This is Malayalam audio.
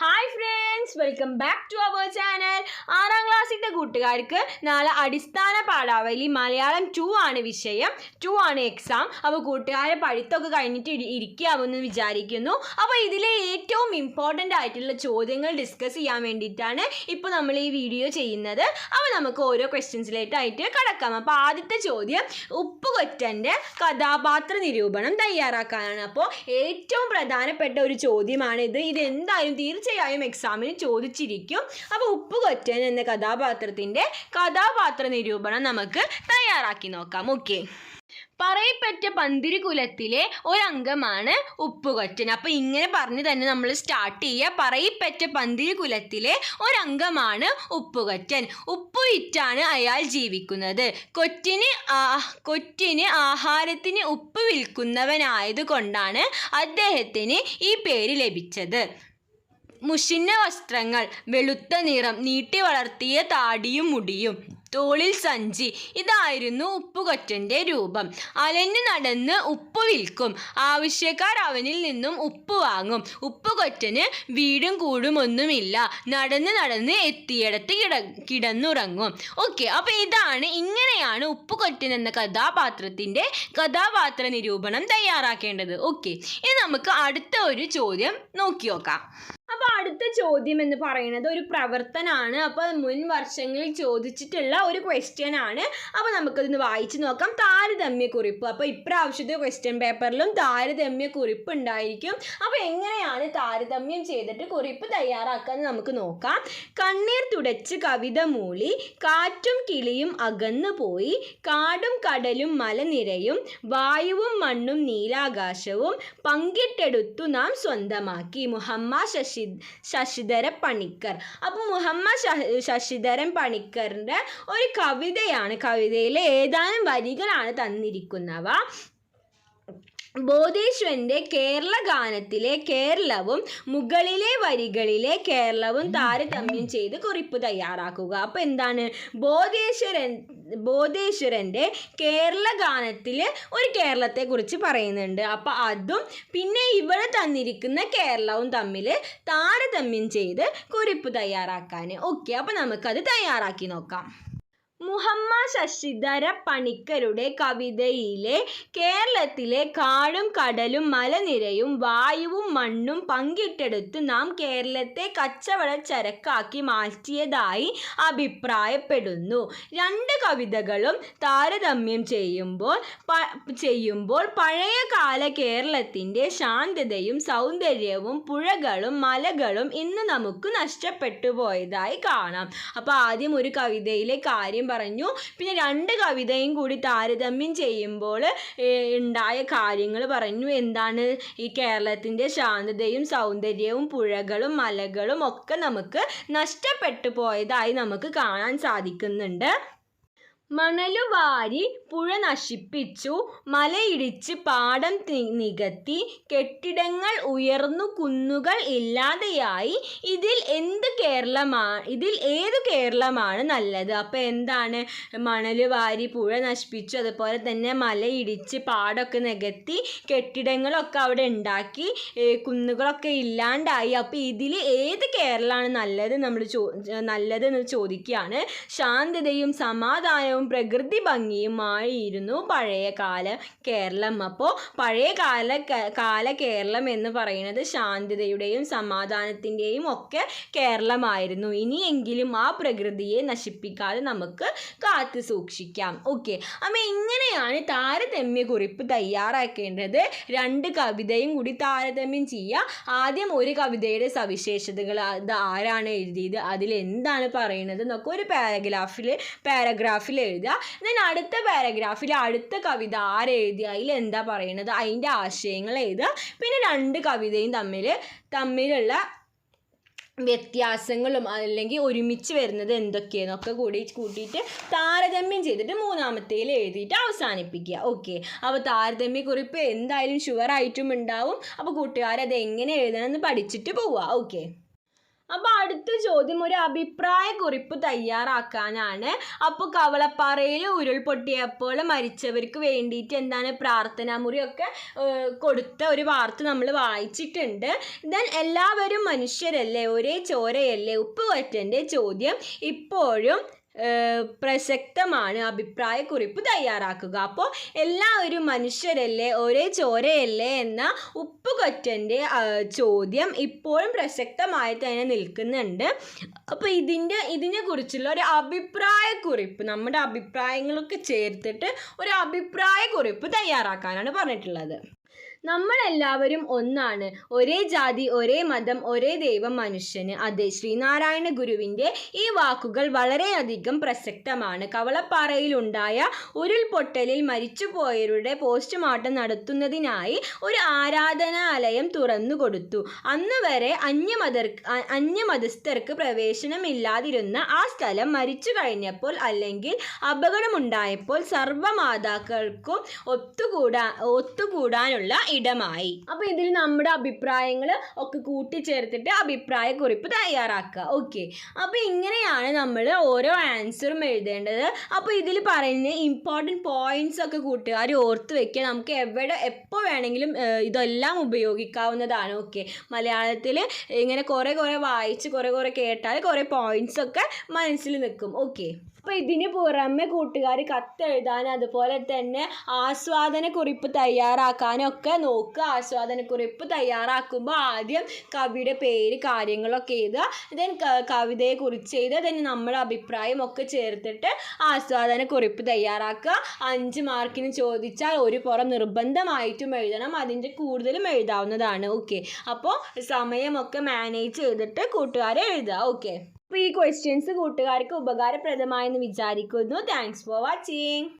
Hi friends welcome back to our channel ആറാം ക്ലാസ്സിന്റെ കൂട്ടുകാർക്ക് നാളെ അടിസ്ഥാന പാഠാവലി മലയാളം ടു ആണ് വിഷയം. ടു ആണ് എക്സാം അപ്പോൾ കൂട്ടുകാരെ പഠിത്തമൊക്കെ കഴിഞ്ഞിട്ട് ഇരിക്കാമെന്ന് വിചാരിക്കുന്നു. അപ്പോൾ ഇതിലെ ഏറ്റവും ഇമ്പോർട്ടന്റ് ആയിട്ടുള്ള ചോദ്യങ്ങൾ ഡിസ്കസ് ചെയ്യാൻ വേണ്ടിയിട്ടാണ് ഇപ്പോൾ നമ്മൾ ഈ വീഡിയോ ചെയ്യുന്നത്. അപ്പോൾ നമുക്ക് ഓരോ ക്വസ്റ്റ്യൻസിലേക്കായിട്ട് കടക്കാം. അപ്പോൾ ആദ്യത്തെ ചോദ്യം ഉപ്പുകൊറ്റന്റെ കഥാപാത്ര നിരൂപണം തയ്യാറാക്കാനാണ്. അപ്പോൾ ഏറ്റവും പ്രധാനപ്പെട്ട ഒരു ചോദ്യമാണിത്. ഇത് എന്തായാലും തീർച്ചയായും എക്സാമിന് ചോദിച്ചിരിക്കും. അപ്പോൾ ഉപ്പുകൊറ്റൻ എന്ന കഥാപാത്രത്തിന്റെ കഥാപാത്ര നിരൂപണം നമുക്ക് തയ്യാറാക്കി നോക്കാം. ഓക്കെ പറയപ്പെട്ട പന്തിരി കുലത്തിലെ ഒരംഗമാണ് ഉപ്പുകൊറ്റൻ അപ്പോൾ ഇങ്ങനെ പറഞ്ഞ് തന്നെ നമ്മൾ സ്റ്റാർട്ട് ചെയ്യുക. പറയപ്പെട്ട പന്തിരി കുലത്തിലെ ഒരംഗമാണ് ഉപ്പുകൊറ്റൻ ഉപ്പ് വിറ്റാണ് അയാൾ ജീവിക്കുന്നത്. കൊറ്റിന് കൊറ്റിന് ആഹാരത്തിന് ഉപ്പ് വിൽക്കുന്നവനായത് കൊണ്ടാണ് അദ്ദേഹത്തിന് ഈ പേര് ലഭിച്ചത്. മുഷിഞ്ഞ വസ്ത്രങ്ങൾ വെളുത്ത നിറം നീട്ടി വളർത്തിയ താടിയും മുടിയും. തോളിൽ സഞ്ചി. ഇതായിരുന്നു ഉപ്പുകൊറ്റന്റെ രൂപം. അലഞ്ഞു നടന്ന് ഉപ്പ് വിൽക്കും. ആവശ്യക്കാർ അവനിൽ നിന്നും ഉപ്പ് വാങ്ങും. ഉപ്പുകൊറ്റന് വീടും കൂടുമൊന്നുമില്ല നടന്ന് നടന്ന് എത്തിയിടത്ത് കിട കിടന്നുറങ്ങും. ഓക്കെ അപ്പോൾ ഇതാണ് ഇങ്ങനെയാണ് ഉപ്പുകൊറ്റൻ എന്ന കഥാപാത്രത്തിന്റെ കഥാപാത്ര നിരൂപണം തയ്യാറാക്കേണ്ടത്. ഓക്കെ ഇനി നമുക്ക് അടുത്ത ഒരു ചോദ്യം നോക്കി നോക്കാം അപ്പോൾ അടുത്ത ചോദ്യം എന്ന് പറയുന്നത് ഒരു പ്രവർത്തനാണ്. അപ്പോൾ മുൻ വർഷങ്ങളിൽ ചോദിച്ചിട്ടുള്ള ഒരു ക്വസ്റ്റ്യൻ ആണ്. അപ്പോൾ നമുക്കതൊന്ന് വായിച്ചു നോക്കാം. താരതമ്യ കുറിപ്പ് അപ്പോൾ ഇപ്രാവശ്യത്തെ ക്വസ്റ്റ്യൻ പേപ്പറിലും താരതമ്യ കുറിപ്പ് ഉണ്ടായിരിക്കും. അപ്പോൾ എങ്ങനെയാണ് താരതമ്യം ചെയ്തിട്ട് കുറിപ്പ് തയ്യാറാക്കാന്ന് നമുക്ക് നോക്കാം. കണ്ണീർ തുടച്ച് കവിത മൂളി കാറ്റും കിളിയും അകന്നു പോയി കാടും കടലും മലനിരയും വായുവും മണ്ണും നീലാകാശവും പങ്കിട്ടെടുത്തു നാം സ്വന്തമാക്കി. മുഹമ്മ ശശി ശശിധര പണിക്കർ. അപ്പോൾ മുഹമ്മദ് ശശിധരൻ പണിക്കറിന്റെ ഒരു കവിതയാണ്. കവിതയിലെ ഏതാനും വരികളാണ് തന്നിരിക്കുന്നവ ബോധേശ്വരന്റെ കേരള ഗാനത്തിലെ കേരളവും മുകളിലെ വരികളിലെ കേരളവും താരതമ്യം ചെയ്ത് കുറിപ്പ് തയ്യാറാക്കുക. അപ്പോൾ എന്താണ്? ബോധേശ്വരൻ ബോധേശ്വരന്റെ കേരള ഗാനത്തിൽ ഒരു കേരളത്തെക്കുറിച്ച് പറയുന്നുണ്ട്. അപ്പോൾ അതും പിന്നെ ഇവിടെ തന്നിരിക്കുന്ന കേരളവും തമ്മിൽ താരതമ്യം ചെയ്ത് കുറിപ്പ് തയ്യാറാക്കാൻ ഓക്കെ അപ്പോൾ നമുക്കത് തയ്യാറാക്കി നോക്കാം. മുഹമ്മദ് ശശിധര പണിക്കരുടെ കവിതയിലെ കേരളത്തിലെ കാടും കടലും മലനിരയും വായുവും മണ്ണും പങ്കിട്ടെടുത്ത് നാം കേരളത്തെ കച്ചവട ചരക്കാക്കി മാറ്റിയതായി അഭിപ്രായപ്പെടുന്നു. രണ്ട് കവിതകളും താരതമ്യം ചെയ്യുമ്പോൾ ചെയ്യുമ്പോൾ പഴയകാല കേരളത്തിന്റെ ശാന്തതയും സൗന്ദര്യവും പുഴകളും മലകളും ഇന്ന് നമുക്ക് നഷ്ടപ്പെട്ടു പോയതായി കാണാം. അപ്പോൾ ആദ്യം ഒരു കവിതയിലെ കാര്യം പറഞ്ഞു. പിന്നെ രണ്ട് കവിതയും കൂടി താരതമ്യം ചെയ്യുമ്പോൾ ഉണ്ടായ കാര്യങ്ങൾ പറഞ്ഞു. എന്താണ്? ഈ കേരളത്തിന്റെ ശാന്തതയും സൗന്ദര്യവും പുഴകളും മലകളും ഒക്കെ നമുക്ക് നഷ്ടപ്പെട്ടു പോയതായി നമുക്ക് കാണാൻ സാധിക്കുന്നുണ്ട്. മണലുവാരി പുഴ നശിപ്പിച്ചു. മലയിടിച്ച് പാടം നികത്തി. കെട്ടിടങ്ങൾ ഉയർന്നു. കുന്നുകൾ ഇല്ലാതെയായി. ഇതിൽ എന്ത് കേരളമാണ് ഇതിൽ ഏത് കേരളമാണ് നല്ലത്? അപ്പോൾ എന്താണ്? മണൽ വാരി പുഴ നശിപ്പിച്ചു. അതുപോലെ തന്നെ മലയിടിച്ച് പാടമൊക്കെ നികത്തി. കെട്ടിടങ്ങളൊക്കെ അവിടെ ഉണ്ടാക്കി. കുന്നുകളൊക്കെ ഇല്ലാണ്ടായി. അപ്പോൾ ഇതിൽ ഏത് കേരളമാണ് നല്ലത്? നമ്മൾ ചോ നല്ലതെന്ന് ചോദിക്കുകയാണ്. ശാന്തതയും സമാധാനവും പ്രകൃതി ഭംഗിയുമായിരുന്നു പഴയ കാല കേരളം. അപ്പോൾ പഴയ കാല കാല കേരളം എന്ന് പറയുന്നത് ശാന്തതയുടെയും സമാധാനത്തിന്റെയും ഒക്കെ കേരളമായിരുന്നു. ഇനിയെങ്കിലും ആ പ്രകൃതിയെ നശിപ്പിക്കാതെ നമുക്ക് കാത്തു സൂക്ഷിക്കാം. ഓക്കെ. അപ്പോൾ ഇങ്ങനെയാണ് താരതമ്യ കുറിപ്പ് തയ്യാറാക്കേണ്ടത്. രണ്ട് കവിതയും കൂടി താരതമ്യം ചെയ്യുക ആദ്യം ഒരു കവിതയുടെ സവിശേഷതകൾ അത് ആരാണ് എഴുതിയത് അതിൽ എന്താണ് പറയുന്നത് എന്നൊക്കെ ഒരു പാരഗ്രാഫിൽ പാരഗ്രാഫിൽ എഴുതുക. ദെൻ അടുത്ത പാരഗ്രാഫിൽ അടുത്ത കവിത ആരെഴുതി അതിൽ എന്താ പറയണത്? അതിന്റെ ആശയങ്ങൾ എഴുതുക. പിന്നെ രണ്ട് കവിതയും തമ്മിൽ തമ്മിലുള്ള വ്യത്യാസങ്ങളും അല്ലെങ്കിൽ ഒരുമിച്ച് വരുന്നത് എന്തൊക്കെയെന്നൊക്കെ കൂടി കൂട്ടിയിട്ട് താരതമ്യം ചെയ്തിട്ട് മൂന്നാമത്തേൽ എഴുതിയിട്ട് അവസാനിപ്പിക്കുക. ഓക്കെ. അപ്പോൾ താരതമ്യക്കുറിപ്പ് എന്തായാലും ഷുവറായിട്ടും ഉണ്ടാവും. അപ്പോൾ കൂട്ടുകാരത് എങ്ങനെ എഴുതണമെന്ന് പഠിച്ചിട്ട് പോവുക. ഓക്കെ. അപ്പോൾ അടുത്ത ചോദ്യം ഒരു അഭിപ്രായ കുറിപ്പ് തയ്യാറാക്കാനാണ്. അപ്പോൾ കവളപ്പാറയിൽ ഉരുൾപൊട്ടിയപ്പോൾ മരിച്ചവർക്ക് വേണ്ടിയിട്ട് എന്താണ് പ്രാർത്ഥനാ മുറിയൊക്കെ കൊടുത്ത ഒരു വാർത്ത നമ്മൾ വായിച്ചിട്ടുണ്ട്. ദെൻ എല്ലാവരും മനുഷ്യരല്ലേ ഒരേ ചോരയല്ലേ? ഉപ്പുവറ്റന്റെ ചോദ്യം. ഇപ്പോഴും പ്രസക്തമാണ് അഭിപ്രായക്കുറിപ്പ് തയ്യാറാക്കുക. അപ്പോൾ എല്ലാവരും മനുഷ്യരല്ലേ ഒരേ ചോരയല്ലേ എന്ന ഉപ്പുകൊറ്റന്റെ ചോദ്യം ഇപ്പോഴും പ്രസക്തമായി തന്നെ നിൽക്കുന്നുണ്ട്. അപ്പോൾ ഇതിന്റെ ഇതിനെക്കുറിച്ചുള്ള ഒരു അഭിപ്രായക്കുറിപ്പ് നമ്മുടെ അഭിപ്രായങ്ങളൊക്കെ ചേർത്തിട്ട് ഒരു അഭിപ്രായക്കുറിപ്പ് തയ്യാറാക്കാനാണ് പറഞ്ഞിട്ടുള്ളത്. നമ്മളെല്ലാവരും ഒന്നാണ്. ഒരേ ജാതി ഒരേ മതം ഒരേ ദൈവം മനുഷ്യന്. അതെ ശ്രീനാരായണ ഗുരുവിന്റെ ഈ വാക്കുകൾ വളരെയധികം പ്രസക്തമാണ്. കവളപ്പാറയിലുണ്ടായ ഉരുൾപൊട്ടലിൽ മരിച്ചുപോയവരുടെ പോസ്റ്റ്മോർട്ടം നടത്തുന്നതിനായി ഒരു ആരാധനാലയം തുറന്നു കൊടുത്തു. അന്ന് വരെ അന്യമതർ അന്യമതസ്ഥർക്ക് പ്രവേശനമില്ലാതിരുന്ന ആ സ്ഥലം മരിച്ചു കഴിഞ്ഞപ്പോൾ അല്ലെങ്കിൽ അപകടമുണ്ടായപ്പോൾ സർവമാതാക്കൾക്കും ഒത്തുകൂടാ ഒത്തുകൂടാനുള്ള ഇടമായി. അപ്പോൾ ഇതിൽ നമ്മുടെ അഭിപ്രായങ്ങൾ ഒക്കെ കൂട്ടിച്ചേർത്തിട്ട് അഭിപ്രായ കുറിപ്പ് തയ്യാറാക്കുക. ഓക്കെ അപ്പോൾ ഇങ്ങനെയാണ് നമ്മൾ ഓരോ ആൻസറും എഴുതേണ്ടത്. അപ്പോൾ ഇതിൽ പറയുന്ന ഇമ്പോർട്ടന്റ് പോയിന്റ്സ് ഒക്കെ കൂട്ടുകാർ ഓർത്ത് വെക്കുക. നമുക്ക് എവിടെ എപ്പോൾ വേണമെങ്കിലും ഇതെല്ലാം ഉപയോഗിക്കാവുന്നതാണ്. ഓക്കെ മലയാളത്തിൽ ഇങ്ങനെ കുറേ കുറേ വായിച്ച് കുറേ കുറേ കേട്ടാൽ കുറേ പോയിന്റ്സ് ഒക്കെ മനസ്സിൽ നിൽക്കും. ഓക്കെ അപ്പോൾ ഇതിന് പുറമെ കൂട്ടുകാർ കത്തെഴുതാൻ അതുപോലെ തന്നെ ആസ്വാദന കുറിപ്പ് തയ്യാറാക്കാനും ഒക്കെ നോക്കുക. ആസ്വാദന കുറിപ്പ് തയ്യാറാക്കുമ്പോൾ ആദ്യം കവിയുടെ പേര് കാര്യങ്ങളൊക്കെ എഴുതുക. ദെൻ കവിതയെ കുറിച്ച് എഴുതുക. ദെൻ നമ്മുടെ അഭിപ്രായം ഒക്കെ ചേർത്തിട്ട് ആസ്വാദന കുറിപ്പ് തയ്യാറാക്കുക. അഞ്ച് മാർക്കിന് ചോദിച്ചാൽ ഒരു പുറം നിർബന്ധമായിട്ടും എഴുതണം. അതിന്റെ കൂടുതലും എഴുതാവുന്നതാണ്. ഓക്കെ അപ്പോൾ സമയമൊക്കെ മാനേജ് ചെയ്തിട്ട് കൂട്ടുകാരെ എഴുതുക. ഓക്കെ അപ്പോൾ ഈ ക്വസ്റ്റ്യൻസ് കൂട്ടുകാർക്ക് ഉപകാരപ്രദമായെന്ന് വിചാരിക്കുന്നു. Thanks for watching